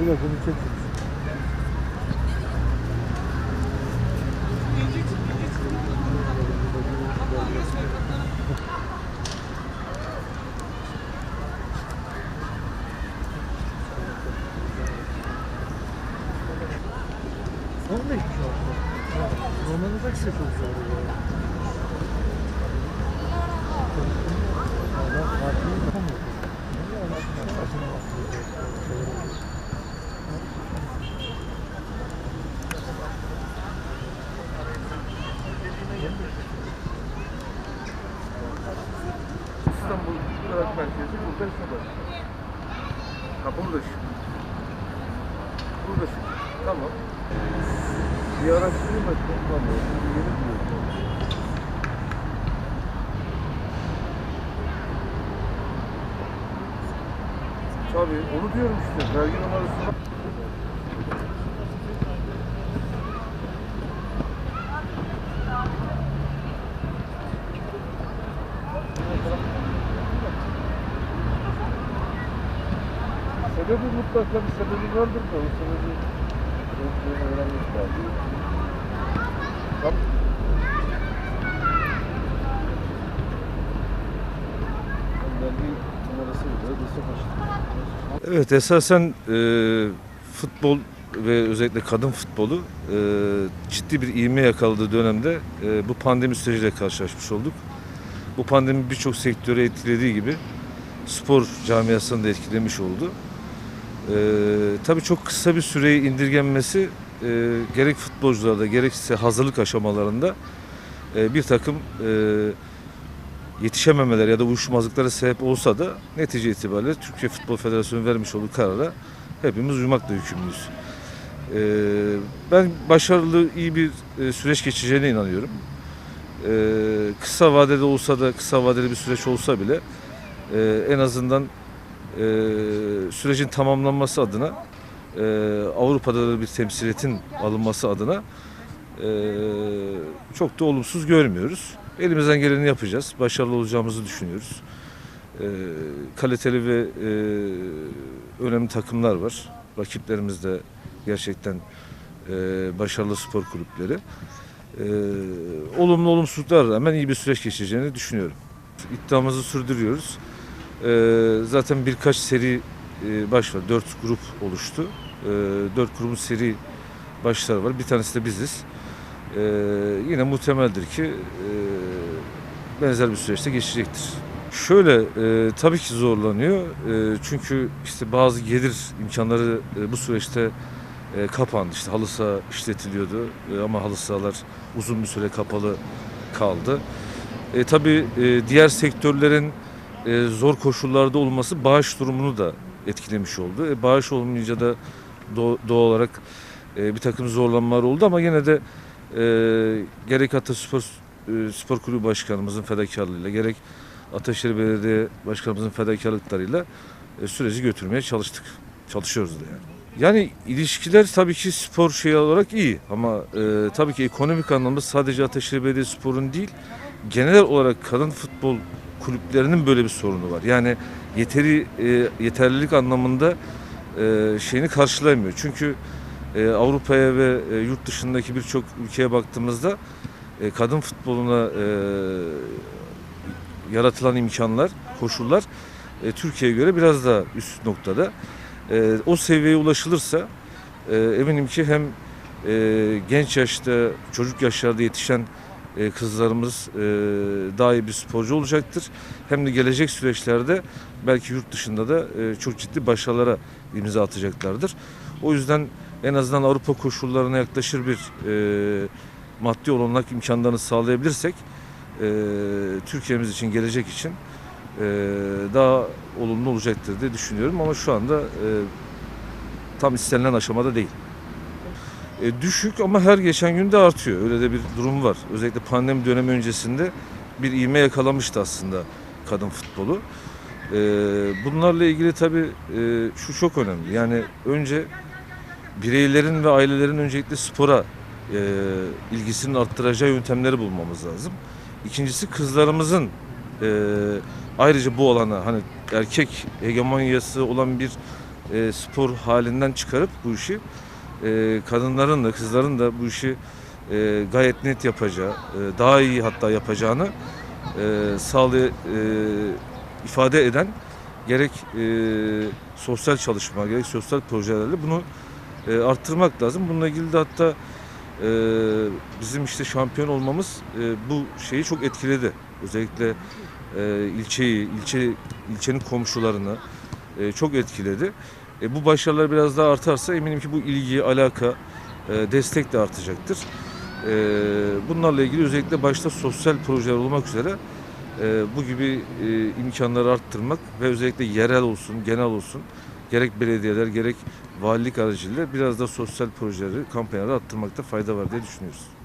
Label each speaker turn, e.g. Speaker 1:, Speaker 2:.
Speaker 1: Öyle çek. Son mu şu anda? Romanı da kısa çok zor. Adam
Speaker 2: İstanbul Irak Merkezi burada sabah. Ha buradasın. Buradasın. Tamam. Bir araştırayım. Tamam. Bir yeni buluyorum. Tabii onu diyorum işte. Vergi numarasını Sebebi mutlaka bir sebebi vardır da o sebebi öğrenmek lazım. Tamam.
Speaker 3: Evet esasen e, futbol ve özellikle kadın futbolu e, ciddi bir ivme yakaladığı dönemde e, bu pandemi süreciyle karşılaşmış olduk. Bu pandemi birçok sektörü etkilediği gibi spor camiasını da etkilemiş oldu. E, tabii çok kısa bir süreyi indirgenmesi e, gerek futbolcularda gerekse hazırlık aşamalarında e, bir takım e, yetişememeler ya da uyuşmazlıklara sebep olsa da netice itibariyle Türkiye Futbol Federasyonu vermiş olduğu karara hepimiz uymakla yükümlüyüz. Ee, ben başarılı, iyi bir e, süreç geçeceğine inanıyorum. Ee, kısa vadede olsa da, kısa vadeli bir süreç olsa bile e, en azından e, sürecin tamamlanması adına e, Avrupa'da da bir temsiliyetin alınması adına e, çok da olumsuz görmüyoruz. Elimizden geleni yapacağız. Başarılı olacağımızı düşünüyoruz. E, kaliteli ve e, önemli takımlar var. Rakiplerimiz de gerçekten e, başarılı spor kulüpleri. E, olumlu olumsuzluklar rağmen iyi bir süreç geçeceğini düşünüyorum. İddiamızı sürdürüyoruz. E, zaten birkaç seri e, baş var. Dört grup oluştu. E, dört grubun seri başları var. Bir tanesi de biziz. E, yine muhtemeldir ki e, benzer bir süreçte geçecektir. Şöyle e, tabii ki zorlanıyor. E, çünkü işte bazı gelir imkanları e, bu süreçte e, kapandı. İşte halı saha işletiliyordu e, ama halı sahalar uzun bir süre kapalı kaldı. E, tabii e, diğer sektörlerin e, zor koşullarda olması bağış durumunu da etkilemiş oldu. E, bağış olmayınca da doğ- doğal olarak e, bir takım zorlanmalar oldu ama yine de e, gerek Ataspor e, Spor Kulübü Başkanımızın fedakarlığıyla gerek Ataşehir Belediye Başkanımızın fedakarlıklarıyla e, süreci götürmeye çalıştık. Çalışıyoruz da yani. Yani ilişkiler tabii ki spor şey olarak iyi ama e, tabii ki ekonomik anlamda sadece Ataşehir Belediyespor'un değil genel olarak kadın futbol kulüplerinin böyle bir sorunu var. Yani yeteri e, yeterlilik anlamında e, şeyini karşılayamıyor. Çünkü e, Avrupa'ya ve e, yurt dışındaki birçok ülkeye baktığımızda e, kadın futboluna e, yaratılan imkanlar, koşullar e, Türkiye'ye göre biraz daha üst noktada. E, o seviyeye ulaşılırsa e, eminim ki hem e, genç yaşta, çocuk yaşlarda yetişen e, kızlarımız e, daha iyi bir sporcu olacaktır. Hem de gelecek süreçlerde belki yurt dışında da e, çok ciddi başarılara imza atacaklardır. O yüzden en azından Avrupa koşullarına yaklaşır bir maddi olanak imkanlarını sağlayabilirsek Türkiye'miz için, gelecek için daha olumlu olacaktır diye düşünüyorum ama şu anda tam istenilen aşamada değil. E, düşük ama her geçen gün de artıyor. Öyle de bir durum var. Özellikle pandemi dönemi öncesinde bir ivme yakalamıştı aslında kadın futbolu. E, bunlarla ilgili tabii e, şu çok önemli. Yani önce bireylerin ve ailelerin öncelikle spora ilgisinin arttıracağı yöntemleri bulmamız lazım. İkincisi kızlarımızın ayrıca bu alana hani erkek hegemonyası olan bir spor halinden çıkarıp bu işi e, kadınların da kızların da bu işi e, gayet net yapacağı, e, daha iyi hatta yapacağını e, sağlay e, ifade eden gerek e, sosyal çalışma gerek sosyal projelerle bunu e, arttırmak lazım. Bununla ilgili de hatta e, bizim işte şampiyon olmamız e, bu şeyi çok etkiledi. Özellikle e, ilçeyi, ilçe ilçenin komşularını e, çok etkiledi. E, bu başarılar biraz daha artarsa eminim ki bu ilgi, alaka, e, destek de artacaktır. E, bunlarla ilgili özellikle başta sosyal projeler olmak üzere e, bu gibi e, imkanları arttırmak ve özellikle yerel olsun, genel olsun gerek belediyeler gerek valilik aracılığıyla biraz da sosyal projeleri, kampanyaları arttırmakta fayda var diye düşünüyoruz.